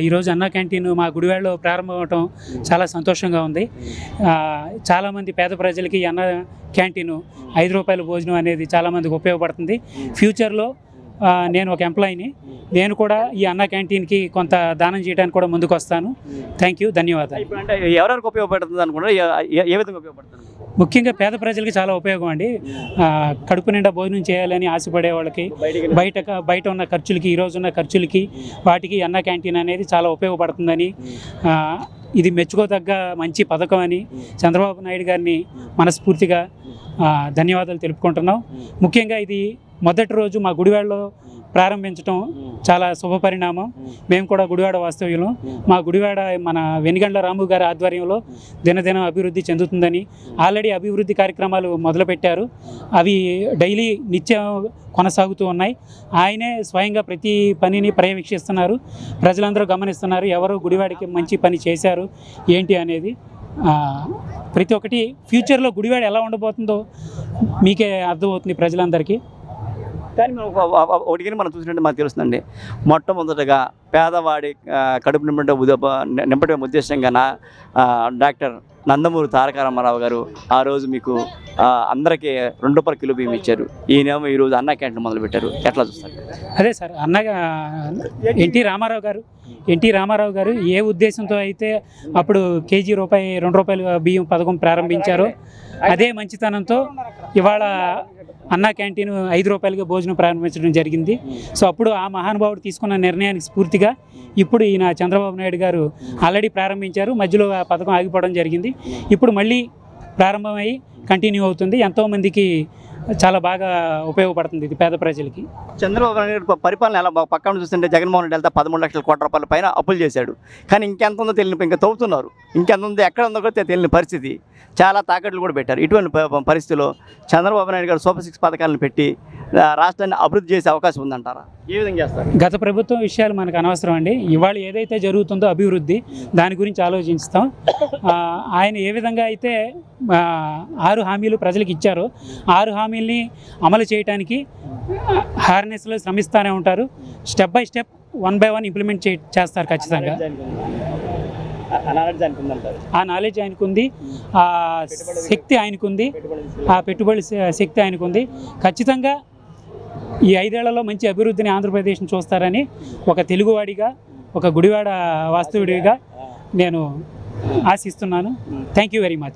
ఈరోజు అన్నా క్యాంటీన్ మా గుడివాడలో ప్రారంభం అవటం చాలా సంతోషంగా ఉంది. చాలామంది పేద ప్రజలకి అన్న క్యాంటీన్ ఐదు రూపాయల భోజనం అనేది చాలామందికి ఉపయోగపడుతుంది. ఫ్యూచర్లో నేను ఒక ఎంప్లాయీని. నేను కూడా ఈ అన్న క్యాంటీన్కి కొంత దానం చేయడానికి కూడా ముందుకు వస్తాను థ్యాంక్ యూ ధన్యవాదాలు. ఇప్పుడు అంటే ఎవరెవరికి ఉపయోగపడుతుంది అనుకుంటారు ఏ- ఏ విధంగా ఉపయోగపడుతుంది? ముఖ్యంగా పేద ప్రజలకి చాలా ఉపయోగం అండి. కడుపు నిండా భోజనం చేయాలని ఆశపడే వాళ్ళకి బయట బయట ఉన్న ఖర్చులకి ఈరోజు ఉన్న ఖర్చులకి వాటికి అన్న క్యాంటీన్ అనేది చాలా ఉపయోగపడుతుందని ఇది మెచ్చుకోదగ్గ మంచి పథకం అని చంద్రబాబు నాయుడు గారిని మనస్ఫూర్తిగా ధన్యవాదాలు తెలుపుకుంటున్నాం. ముఖ్యంగా ఇది మొదటి రోజు మా గుడివాడలో ప్రారంభించడం చాలా శుభపరిణామం. మేము కూడా గుడివాడ వాస్తవ్యులం. మా గుడివాడ మన వెనుగండ్ల రాము గారి ఆధ్వర్యంలో దినదినం అభివృద్ధి చెందుతుందని ఆల్రెడీ అభివృద్ధి కార్యక్రమాలు మొదలుపెట్టారు. అవి డైలీ నిత్యం కొనసాగుతూ ఉన్నాయి. ఆయనే స్వయంగా ప్రతి పనిని పర్యవేక్షిస్తున్నారు. ప్రజలందరూ గమనిస్తున్నారు. ఎవరు గుడివాడికి మంచి పని చేశారు ఏంటి అనేది. ప్రతి ఒక్కటి ఫ్యూచర్లో గుడివాడ ఎలా ఉండబోతుందో మీకే అర్థమవుతుంది ప్రజలందరికీ. కానీ మనం ఒక- మనం చూసినట్టు మనకు తెలుస్తుందండి. మొట్టమొదటగా పేదవాడి కడుపు నింపడం ఉద- నింపడం ఉద్దేశంగా నా డాక్టర్ నందమూరి తారక రామారావు గారు ఆ రోజు మీకు అందరికీ రెండు రూపాయల కిలో బియ్యం ఇచ్చారు. ఈయనేమో ఈరోజు అన్న క్యాంటీన్ మొదలుపెట్టారు. ఎట్లా చూస్తారు? అదే సార్ అన్నగా ఎన్టీ రామారావు గారు ఎన్టీ రామారావు గారు ఏ ఉద్దేశంతో అయితే అప్పుడు కేజీ రూపాయి రెండు రూపాయలు బియ్యం పథకం ప్రారంభించారో అదే మంచితనంతో ఇవాళ అన్నా క్యాంటీన్ ఐదు రూపాయలకి భోజనం ప్రారంభించడం జరిగింది. సో అప్పుడు ఆ మహానుభావుడు తీసుకున్న నిర్ణయానికి స్ఫూర్తిగా ఇప్పుడు ఈయన చంద్రబాబు నాయుడు గారు ఆల్రెడీ ప్రారంభించారు. మధ్యలో ఆ పథకం ఆగిపోవడం జరిగింది. ఇప్పుడు మళ్ళీ ప్రారంభమై కంటిన్యూ అవుతుంది. ఎంతోమందికి చాలా బాగా ఉపయోగపడుతుంది ఇది పేద ప్రజలకి. చంద్రబాబు నాయుడు ప- పరిపాలన ఎలా? పక్కన చూస్తుంటే జగన్మోహన్ రెడ్డి వెళ్తే పదమూడు లక్షల కోట్ల రూపాయల పైన అప్పులు చేశాడు. కానీ ఇంకెంత ఉందో తెలియని ఇంకా తవ్వుతున్నారు. ఇంకెంత ఉందో ఎక్కడ ఉందో కూడా తెలియని పరిస్థితి. చాలా తాకట్లు కూడా పెట్టారు. ఇటువంటి పరిస్థితిలో చంద్రబాబు నాయుడు గారు సూపర్ సిక్స్ పథకాలను పెట్టి రాష్ట్రాన్ని అభివృద్ధి చేసే అవకాశం ఉందంటారా? ఏ విధంగా చేస్తారు? గత ప్రభుత్వం విషయాలు మనకు అనవసరం అండి. ఇవాళ ఏదైతే జరుగుతుందో అభివృద్ధి దాని గురించి ఆలోచిస్తాం. ఆయన ఏ విధంగా అయితే ఆరు హామీలు ప్రజలకు ఇచ్చారో ఆరు హామీల్ని అమలు చేయడానికి హార్నెస్లో శ్రమిస్తూనే ఉంటారు. Step by step one by one implement చే చేస్తారు ఖచ్చితంగా. ఆ నాలెడ్జ్ ఆయనకుంది ఆ శక్తి ఆయనకుంది ఆ పెట్టుబడి శక్తి ఆయనకుంది ఖచ్చితంగా ఈ ఐదేళ్ళలో మంచి అభివృద్ధిని ఆంధ్రప్రదేశ్ని చూస్తారని ఒక తెలుగువాడిగా ఒక గుడివాడ వాస్తవుడిగా నేను ఆశిస్తున్నాను. Thank you very much